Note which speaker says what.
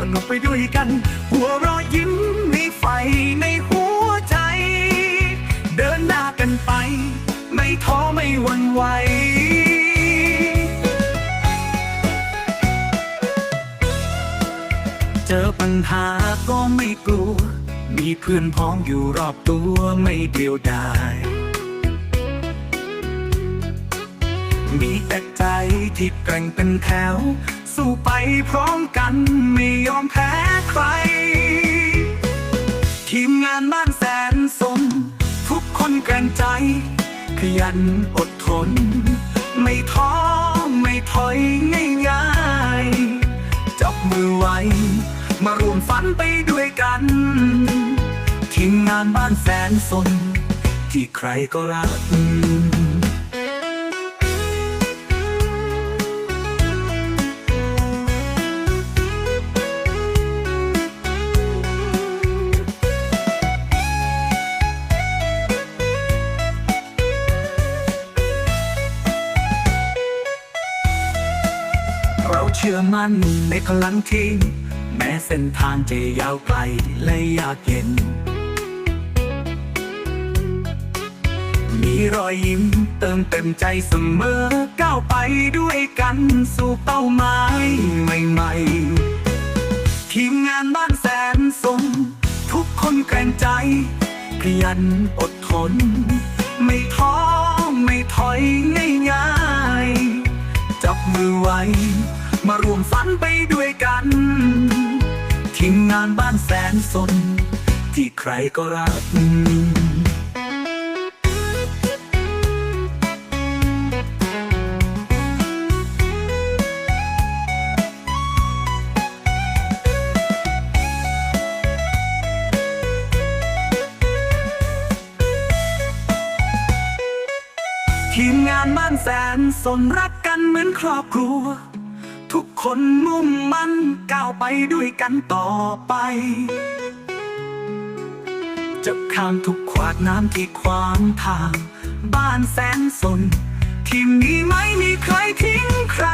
Speaker 1: สนุกไปด้วยกัน หัวรอยยิ้มมีไฟในหัวใจ เดินหน้ากันไป ไม่ท้อไม่หวั่นไหวเจอปัญหาก็ไม่กลัว มีเพื่อนพ้องอยู่รอบตัวไม่เดียวดายมีแต่ใจที่แกร่งเป็นแถว สู้ไปพร้อมกันไม่ยอมแพ้ใคร ทีมงานบ้านแสนสม ทุกคนแกร่งใจ ขยันอดทน ไม่ท้อไม่ถอยง่ายๆจับมือไว้ มารวมฝันไปด้วยกัน ทีมงานบ้านแสนสนที่ใครก็รัก เชื่อมั่นในพลังทีมแม้เส้นทางจะยาวไกลและยากเย็น มีรอยยิ้มเติมเต็มใจเสมอ ก้าวไปด้วยกันสู่เป้าหมายใหม่ๆ ทีมงานบ้านแสนสมทุกคนแกร่งใจ ขยันอดทน ไม่ท้อไม่ถอยง่ายๆจับมือไว้ มารวมฝันไปด้วยกัน ทีมงานบ้านแสนสน ที่ใครก็รักทีมงานบ้านแสนสนรักกันเหมือนครอบครัว ทุกคนมุ่งมั่นก้าวไปด้วยกันต่อไป จะข้ามทุกขวากน้ำที่ขวางทาง บ้านแสนสน ที่มีไม่มีใครทิ้งใคร